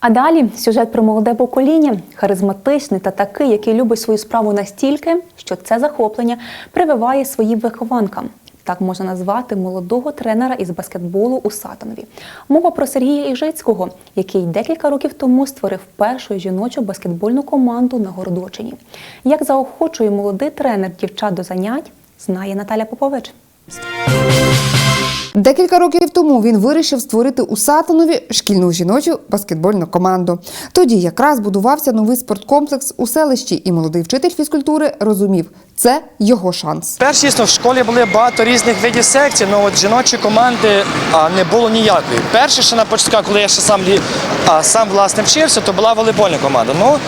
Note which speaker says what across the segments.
Speaker 1: А далі сюжет про молоде покоління, харизматичний та такий, який любить свою справу настільки, що це захоплення прививає своїм вихованкам. Так можна назвати молодого тренера із баскетболу у Сатанові. Мова про Сергія Іжицького, який декілька років тому створив першу жіночу баскетбольну команду на Городочині. Як заохочує молодий тренер дівчат до занять, знає Наталя Попович.
Speaker 2: Декілька років тому він вирішив створити у Сатанові шкільну жіночу баскетбольну команду. Тоді якраз будувався новий спорткомплекс у селищі, і молодий вчитель фізкультури розумів, це його шанс.
Speaker 3: Перш, дійсно, в школі були багато різних видів секцій, але от жіночої команди а, не було ніякої. Перше, ще на початках, коли я ще сам, а, сам власне вчився, то була волейбольна команда. Ну,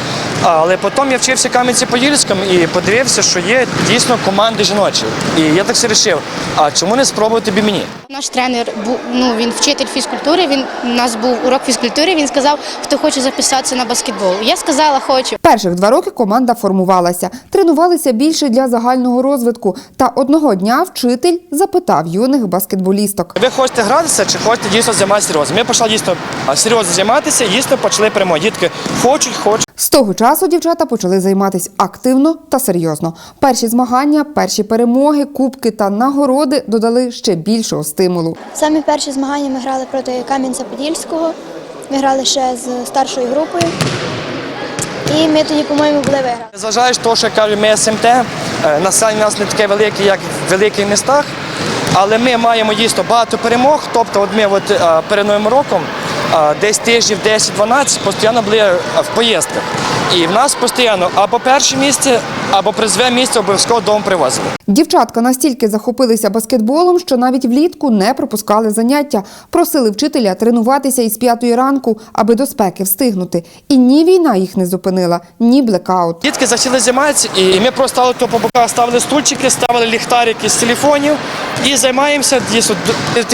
Speaker 3: але потім я вчився Кам'янці-Подільському і подивився, що є дійсно команди жіночі. І я так вирішив, а чому не спробувати б мені?
Speaker 4: Наш тренер був ну він вчитель фізкультури. Він у нас був урок фізкультури. Він сказав, хто хоче записатися на баскетбол. Я сказала, хочу.
Speaker 2: Перших два роки команда формувалася, тренувалися більше для загального розвитку. Та одного дня вчитель запитав юних баскетболісток.
Speaker 3: Ви хочете гратися чи хочете дійсно займатися серйозно? Ми почали дійсно серйозно займатися, дійсно почали прямо. Дітки хочуть, хочуть.
Speaker 2: З того часу дівчата почали займатися активно та серйозно. Перші змагання, перші перемоги, кубки та нагороди додали ще більшого стимулу.
Speaker 5: Самі перші змагання ми грали проти Кам'янця-Подільського. Ми грали ще з старшою групою. І ми тоді, по-моєму, були виграли.
Speaker 3: Зважаючи те, що я кажу, ми СМТ, е, населення у нас не таке велике, як в великих містах, але ми маємо дійсно багато перемог. Тобто, от ми от, е, перед Новим роком десь тижнів 10-12 постійно були в поїздках. І в нас постійно або перше місце, або призве місце обов'язково дому привозили.
Speaker 2: Дівчатка настільки захопилися баскетболом, що навіть влітку не пропускали заняття. Просили вчителя тренуватися із п'ятої ранку, аби до спеки встигнути. І ні війна їх не зупинила, ні блекаут.
Speaker 3: Дітки захотіли займатися, і ми просто то по боках, ставили стульчики, ставили ліхтарики з телефонів і займаємося дійсно.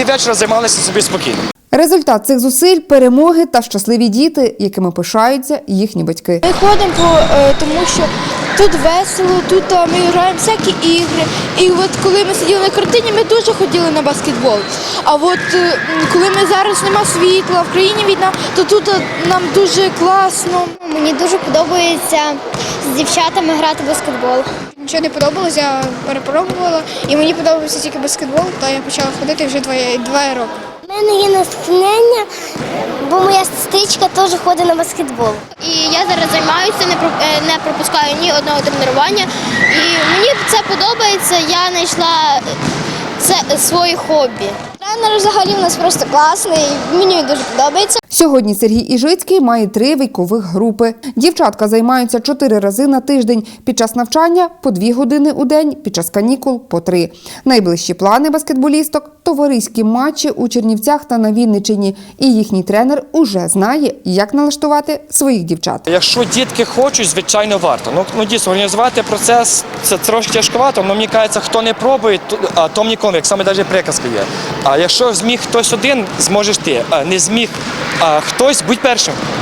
Speaker 3: вечора займалися собі спокійно.
Speaker 2: Результат цих зусиль перемоги та щасливі діти, якими пишаються їхні батьки.
Speaker 5: Ми ходимо, по, е, тому що тут весело, тут ми граємо всякі ігри. І от коли ми сиділи на картині, ми дуже ходили на баскетбол. А от е, коли ми зараз нема світла, в країні війна, то тут е, нам дуже класно.
Speaker 6: Мені дуже подобається з дівчатами грати в баскетбол.
Speaker 4: Нічого не подобалося, я перепробувала, і мені подобався тільки баскетбол, та я почала ходити вже два, два роки.
Speaker 6: У мене є натхнення, бо моя сестричка теж ходить на баскетбол. І я зараз займаюся, не е, не пропускаю ні одного тренування. І мені це подобається. Я знайшла це своє хобі. Тренер взагалі у нас просто класний, мені дуже подобається.
Speaker 2: Сьогодні Сергій Іжицький має три вікових групи. Дівчатка займаються чотири рази на тиждень. Під час навчання по дві години у день, під час канікул по три. Найближчі плани баскетболісток товариські матчі у Чернівцях та на Вінничині. І їхній тренер уже знає, як налаштувати своїх дівчат.
Speaker 3: Якщо дітки хочуть, звичайно варто. Ну, ну дійсно, організувати процес це трошки тяжковато, але мені кажеться, хто не пробує, то, а, ніколи, як саме навіть приказка є. А якщо зміг хтось один, зможеш ти. А не зміг хтось, будь першим.